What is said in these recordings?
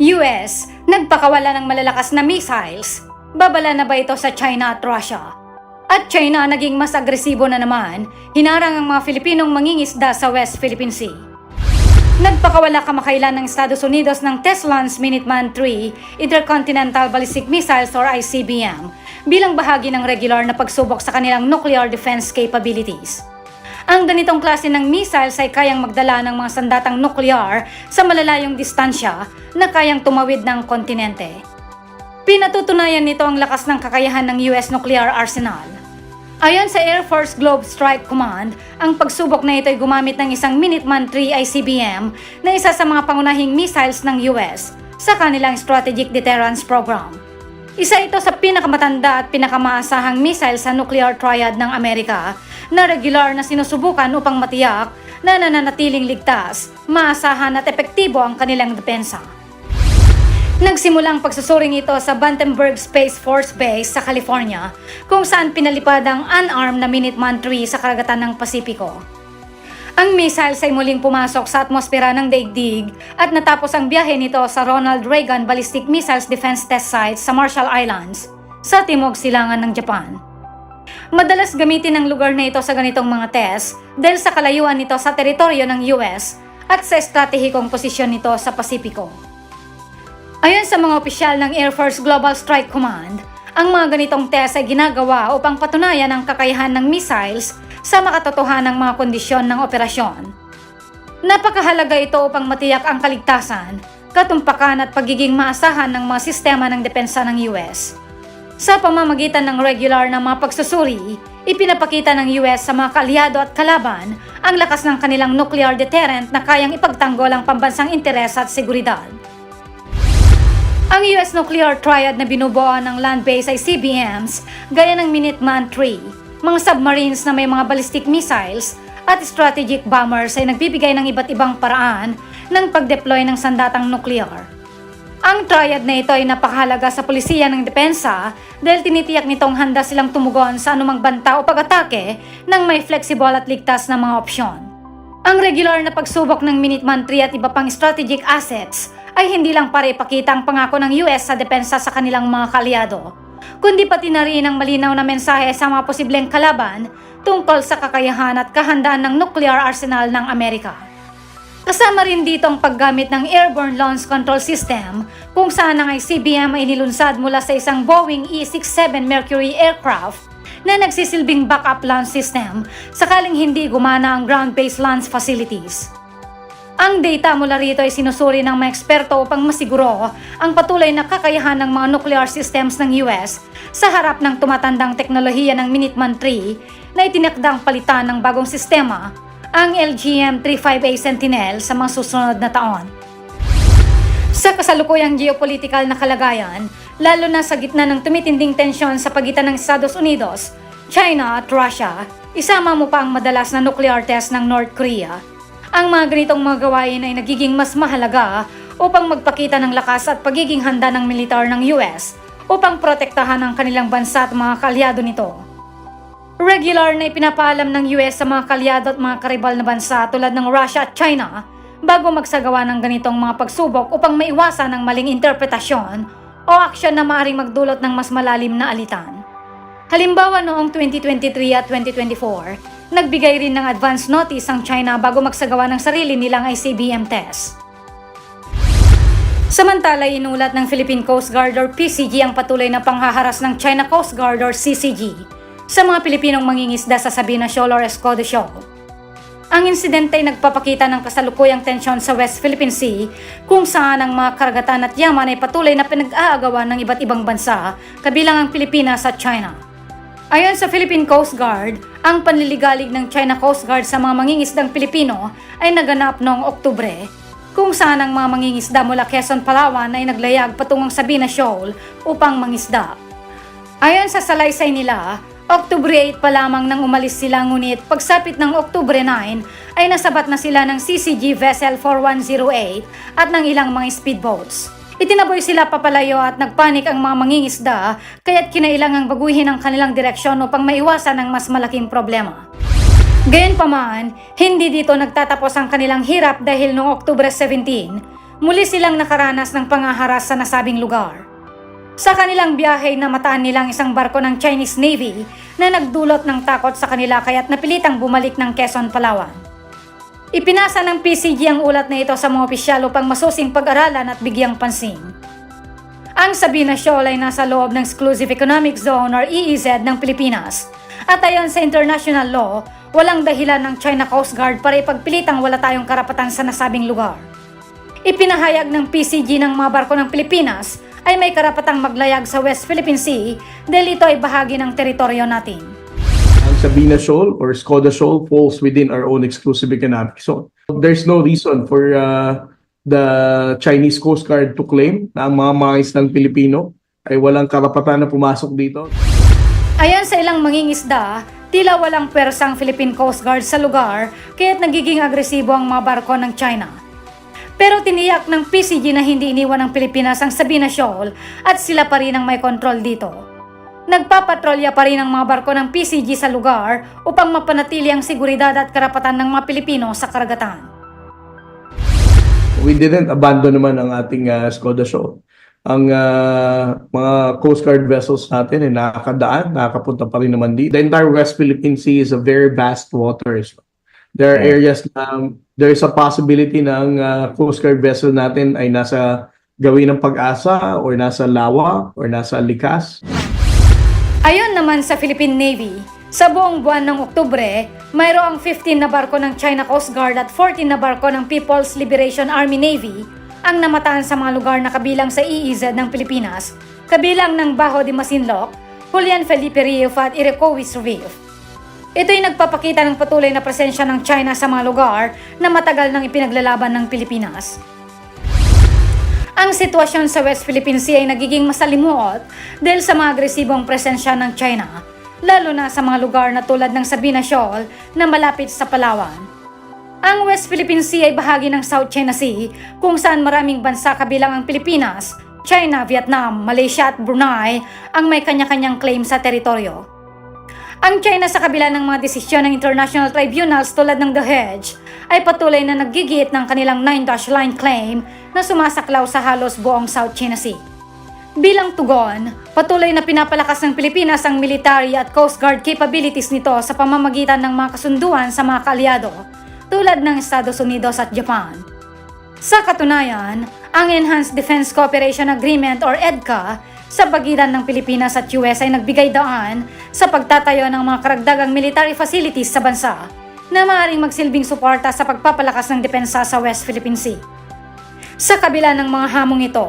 US, nagpakawala ng malalakas na missiles. Babala na ba ito sa China at Russia? At China naging mas agresibo na naman, hinarang ang mga Filipinong mangingisda sa West Philippine Sea. Nagpakawala kamakailan ng Estados Unidos ng Teslans Minuteman III Intercontinental Ballistic Missiles or ICBM bilang bahagi ng regular na pagsubok sa kanilang nuclear defense capabilities. Ang ganitong klase ng missiles ay kayang magdala ng mga sandatang nuklear sa malalayong distansya na kayang tumawid ng kontinente. Pinatutunayan nito ang lakas ng kakayahan ng US nuclear arsenal. Ayon sa Air Force Globe Strike Command, ang pagsubok na ito ay gumamit ng isang Minuteman III ICBM na isa sa mga pangunahing missiles ng US sa kanilang Strategic Deterrence Program. Isa ito sa pinakamatanda at pinakamaasahang missile sa nuclear triad ng Amerika na regular na sinusubukan upang matiyak na nananatiling ligtas, maasahan at epektibo ang kanilang depensa. Nagsimulang pagsusuring ito sa Vandenberg Space Force Base sa California kung saan pinalipad ang unarmed na Minuteman III sa karagatan ng Pasipiko. Ang missiles ay muling pumasok sa atmosfera ng daigdig at natapos ang biyahe nito sa Ronald Reagan Ballistic Missiles Defense Test Site sa Marshall Islands sa timog silangan ng Japan. Madalas gamitin ang lugar na ito sa ganitong mga test dahil sa kalayuan nito sa teritoryo ng US at sa estratehikong posisyon nito sa Pasipiko. Ayon sa mga opisyal ng Air Force Global Strike Command, ang mga ganitong test ay ginagawa upang patunayan ang kakayahan ng missiles sa makatotohanang mga kondisyon ng operasyon. Napakahalaga ito upang matiyak ang kaligtasan, katumpakan at pagiging maasahan ng mga sistema ng depensa ng US. Sa pamamagitan ng regular na mga pagsusuri, ipinapakita ng US sa mga kaalyado at kalaban ang lakas ng kanilang nuclear deterrent na kayang ipagtanggol ang pambansang interes at seguridad. Ang US nuclear triad na binubuo ng land-based ICBMs gaya ng Minuteman III, mga submarines na may mga ballistic missiles at strategic bombers ay nagbibigay ng iba't ibang paraan ng pag-deploy ng sandatang nuklear. Ang triad na ito ay napakahalaga sa polisiya ng depensa dahil tinitiyak nitong handa silang tumugon sa anumang banta o pag-atake ng may flexible at ligtas na mga opsyon. Ang regular na pagsubok ng Minuteman III at iba pang strategic assets ay hindi lang para ipakita ang pangako ng US sa depensa sa kanilang mga kalyado, kundi pati na rin ang malinaw na mensahe sa mga posibleng kalaban tungkol sa kakayahan at kahandaan ng nuclear arsenal ng Amerika. Kasama rin dito ang paggamit ng Airborne Launch Control System kung saan ang ICBM ay nilunsad mula sa isang Boeing E-67 Mercury aircraft na nagsisilbing backup launch system sakaling hindi gumana ang ground-based launch facilities. Ang data mula rito ay sinusuri ng mga eksperto upang masiguro ang patuloy na kakayahan ng mga nuclear systems ng US sa harap ng tumatandang teknolohiya ng Minuteman III na itinakdang palitan ng bagong sistema, ang LGM-35A Sentinel sa mga susunod na taon. Sa kasalukuyang geopolitical na kalagayan, lalo na sa gitna ng tumitinding tensyon sa pagitan ng Estados Unidos, China at Russia, isama mo pa ang madalas na nuclear test ng North Korea ang mga ganitong mga gawain ay nagiging mas mahalaga upang magpakita ng lakas at pagiging handa ng militar ng US upang protektahan ang kanilang bansa at mga kalyado nito. Regular na ipinapaalam ng US sa mga kalyado at mga karibal na bansa tulad ng Russia at China bago magsagawa ng ganitong mga pagsubok upang maiwasan ang maling interpretasyon o aksyon na maaaring magdulot ng mas malalim na alitan. Halimbawa noong 2023 at 2024, nagbigay rin ng advance notice ang China bago magsagawa ng sarili nilang ICBM test. Samantala, inulat ng Philippine Coast Guard or PCG ang patuloy na panghaharas ng China Coast Guard or CCG sa mga Pilipinong mangingisda sa Sabina Shoal or Escodo Shoal. Ang insidente ay nagpapakita ng kasalukuyang tensyon sa West Philippine Sea kung saan ang mga karagatan at yaman ay patuloy na pinag-aagawan ng iba't ibang bansa kabilang ang Pilipinas at China. Ayon sa Philippine Coast Guard, ang panliligalig ng China Coast Guard sa mga mangingisdang Pilipino ay naganap noong Oktubre, kung saan ang mga mangingisda mula Quezon, Palawan ay naglayag patungong Sabina Shoal upang mangisda. Ayon sa salaysay nila, Oktubre 8 pa lamang nang umalis sila ngunit pagsapit ng Oktubre 9 ay nasabat na sila ng CCG Vessel 4108 at ng ilang mga speedboats. Itinaboy sila papalayo at nagpanik ang mga mangingisda kaya't kinailangang baguhin ang kanilang direksyon upang maiwasan ang mas malaking problema. Gayunpaman, hindi dito nagtatapos ang kanilang hirap dahil noong Oktubre 17, muli silang nakaranas ng pangaharas sa nasabing lugar. Sa kanilang biyahe na mataan nilang isang barko ng Chinese Navy na nagdulot ng takot sa kanila kaya't napilitang bumalik ng Quezon, Palawan. Ipinasa ng PCG ang ulat na ito sa mga opisyal upang masusing pag-aralan at bigyang pansin. Ang Sabina Shoal ay nasa loob ng Exclusive Economic Zone or EEZ ng Pilipinas. At ayon sa international law, walang dahilan ng China Coast Guard para ipagpilitang wala tayong karapatan sa nasabing lugar. Ipinahayag ng PCG ng mga barko ng Pilipinas ay may karapatang maglayag sa West Philippine Sea dahil ito ay bahagi ng teritoryo natin. Ang Sabina Shoal or Skoda Shoal falls within our own exclusive economic zone. There's no reason for uh, the Chinese Coast Guard to claim na ang mga mga islang Pilipino ay walang karapatan na pumasok dito. Ayon sa ilang mangingisda, tila walang pwersang Philippine Coast Guard sa lugar kaya't nagiging agresibo ang mga barko ng China. Pero tiniyak ng PCG na hindi iniwan ng Pilipinas ang Sabina Shoal at sila pa rin ang may kontrol dito. Nagpapatrolya pa rin ang mga barko ng PCG sa lugar upang mapanatili ang seguridad at karapatan ng mga Pilipino sa karagatan. We didn't abandon naman ang ating uh, Skoda Shoal. Ang uh, mga Coast Guard vessels natin ay nakakadaan, nakakapunta pa rin naman dito. The entire West Philippine Sea is a very vast waters. There are areas na there is a possibility na ang uh, Coast Guard vessel natin ay nasa gawin ng pag-asa or nasa lawa or nasa likas. Ayon naman sa Philippine Navy, sa buong buwan ng Oktubre, mayroong 15 na barko ng China Coast Guard at 14 na barko ng People's Liberation Army Navy ang namataan sa mga lugar na kabilang sa EEZ ng Pilipinas, kabilang ng Bajo de Masinloc, Julian Felipe Reef at Iroquois Reef. Ito'y nagpapakita ng patuloy na presensya ng China sa mga lugar na matagal nang ipinaglalaban ng Pilipinas. Ang sitwasyon sa West Philippine Sea ay nagiging masalimuot dahil sa mga agresibong presensya ng China, lalo na sa mga lugar na tulad ng Sabina Shoal na malapit sa Palawan. Ang West Philippine Sea ay bahagi ng South China Sea kung saan maraming bansa kabilang ang Pilipinas, China, Vietnam, Malaysia at Brunei ang may kanya-kanyang claim sa teritoryo. Ang China sa kabila ng mga desisyon ng international tribunals tulad ng The Hedge ay patuloy na naggigit ng kanilang 9-dash line claim na sumasaklaw sa halos buong South China Sea. Bilang tugon, patuloy na pinapalakas ng Pilipinas ang military at coast guard capabilities nito sa pamamagitan ng mga kasunduan sa mga kaalyado tulad ng Estados Unidos at Japan. Sa katunayan, ang Enhanced Defense Cooperation Agreement or EDCA sa pagitan ng Pilipinas at US ay nagbigay daan sa pagtatayo ng mga karagdagang military facilities sa bansa na maaaring magsilbing suporta sa pagpapalakas ng depensa sa West Philippine Sea. Sa kabila ng mga hamong ito,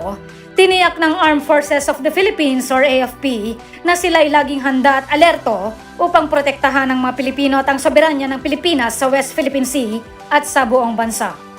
tiniyak ng Armed Forces of the Philippines or AFP na sila ay laging handa at alerto upang protektahan ng mga Pilipino at ang soberanya ng Pilipinas sa West Philippine Sea at sa buong bansa.